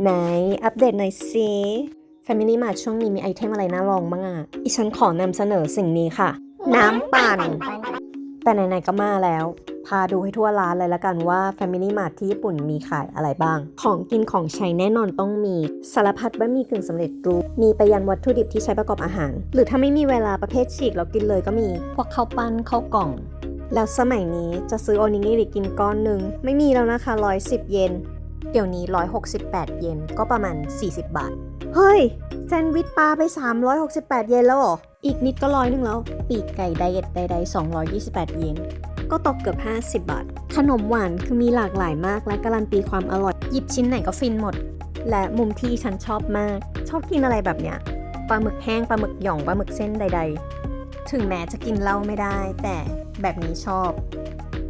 ไหน อัปเดตหน่อยสิ Family Mart ช่วงนี้มีไอเทมอะไรน่าลองบ้างอะอีฉันขอนำเสนอสิ่งนี้ค่ะ น้ำปั่น แต่ไหนๆก็มาแล้ว พาดูให้ทั่วร้านเลยละกันว่า Family Mart ที่ญี่ปุ่นมีขายอะไรบ้าง ของกินของใช้แน่นอนต้องมี สารพัดบะหมี่กึ่งสำเร็จรูป มีไปยันวัตถุดิบที่ใช้ประกอบอาหาร หรือถ้าไม่มีเวลาประเภทฉีกแล้วกินเลยก็มี พวกข้าวปั้นข้าวกล่อง แล้วสมัยนี้จะซื้อโอนิงิริกินก้อนหนึ่งไม่มีแล้วนะคะ110 เยน เดี๋ยวนี้ 168 เยนก็ประมาณ 40 บาท เฮ้ย แซนด์วิชปลาไป 368 เยนแล้วเหรอ อีกนิดก็ร้อยหนึ่งแล้ว ปีกไก่ไดเอทใดๆ228 เยน ก็ตกเกือบ 50 บาท ขนมหวานคือมีหลากหลายมากและการันตีความอร่อย หยิบชิ้นไหนก็ฟินหมด และมุมที่ฉันชอบมาก ชอบกินอะไรแบบเนี้ย ปลาหมึกแห้ง ปลาหมึกหย่อง ปลาหมึกเส้นใด ๆ ถึงแม้จะกินเหล้าไม่ได้ แต่แบบนี้ชอบ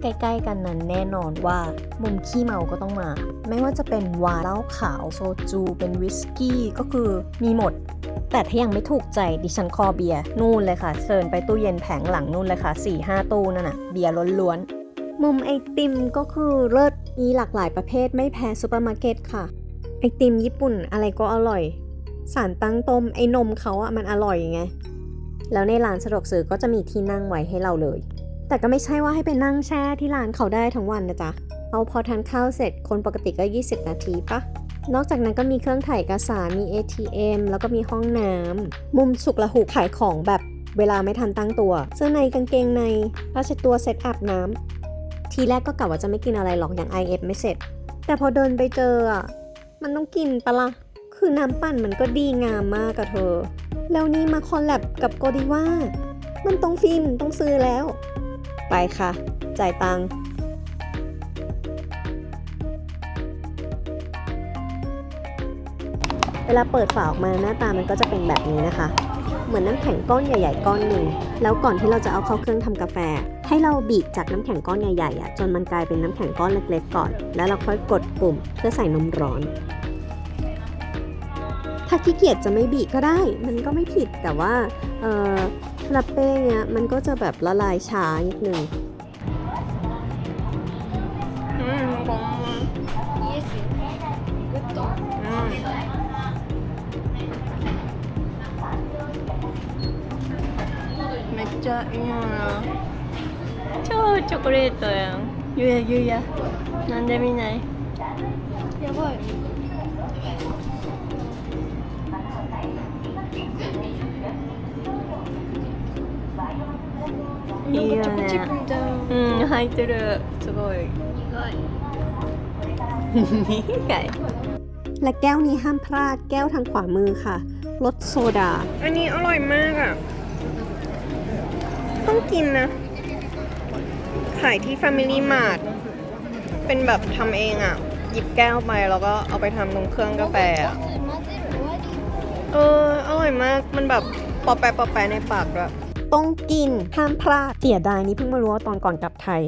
ใกล้ๆกันนั้นแน่นอนว่ามุมขี้เมาก็ต้องมา ไม่ว่าจะเป็นวายเหล้าขาวโซจู เป็นวิสกี้ก็คือมีหมด แต่ถ้ายังไม่ถูกใจดิฉันคอเบียร์นู่นเลยค่ะเชิญไปตู้เย็นแผงหลังนู่นเลยค่ะ4ี่ห้าตู้นั่นน่ะเบียร์ล้วนๆมุมไอติมก็คือเลิศมีหลากหลายประเภทไม่แพ้ซูเปอร์มาร์เก็ตค่ะไอติมญี่ปุ่นอะไรก็อร่อย สารตั้งต้มไอนมเขาอะมันอร่อยไง แล้วในร้านสะดวกซื้อก็จะมีที่นั่งไว้ให้เราเลย แต่ก็ไม่ใช่ว่าให้ไปนั่งแช่ที่ร้านเขาได้ทั้งวันนะจ๊ะ เอาพอทานข้าวเสร็จคนปกติก็ 20 นาทีปะนอกจากนั้นก็มีเครื่องถ่ายเอกสารมี ATM แล้วก็มีห้องน้ำมุมสุกละหุขายของแบบเวลาไม่ทันตั้งตัว เสื้อในกางเกงในผ้าเช็ดตัวเซ็ตอาบน้ำทีแรกก็กะว่าจะไม่กินอะไรหรอกอย่าง IF ไม่เสร็จ แต่พอเดินไปเจออะมันต้องกินปะละ่ะคือน้ำปั่นมันก็ดีงามมากอะเธอ แล้วนี่มาคอลแลบกับโกดีว่า มันต้องฟินต้องซื้อแล้ว ไปค่ะ จ่ายตังค์เวลาเปิดฝาออกมาหน้าตามันก็จะเป็นแบบนี้นะคะ เหมือนน้ำแข็งก้อนใหญ่ ๆ ก้อนหนึ่ง แล้วก่อนที่เราจะเอาเข้าเครื่องทำกาแฟ ให้เราบีบจากน้ำแข็งก้อนใหญ่ๆอะจนมันกลายเป็นน้ำแข็งก้อนเล็กๆก่อน แล้วเราค่อยกดปุ่มเพื่อใส่นมร้อน ถ้าขี้เกียจจะไม่บีบก็ได้ มันก็ไม่ผิดแต่ว่า ลัปเป้เนี่ยมันก็จะแบบละลายช้านิดนึง うん、こんばんイエスグッドうんめっちゃいいな超チョコレートやんゆやゆやなんで見ないやばい いいよねチョコチップみたいなうん入ってるすごい苦い苦い และแก้วนี้ห้ามพลาดแก้วทางขวามือค่ะรสโซดา อันนี้อร่อยมากอ่ะ ต้องกินนะ ขายที่ Family Mart เป็นแบบทำเองอ่ะ หยิบแก้วไปแล้วก็เอาไปทำตรงเครื่องกาแฟอะ 混ぜる終わり เออ อร่อยมาก มันแบบปอแปะปอแปะในปากด้วย ต้องกินห้ามพลาดเสียดายนี่เพิ่งมารู้ว่าตอนก่อนกลับไทย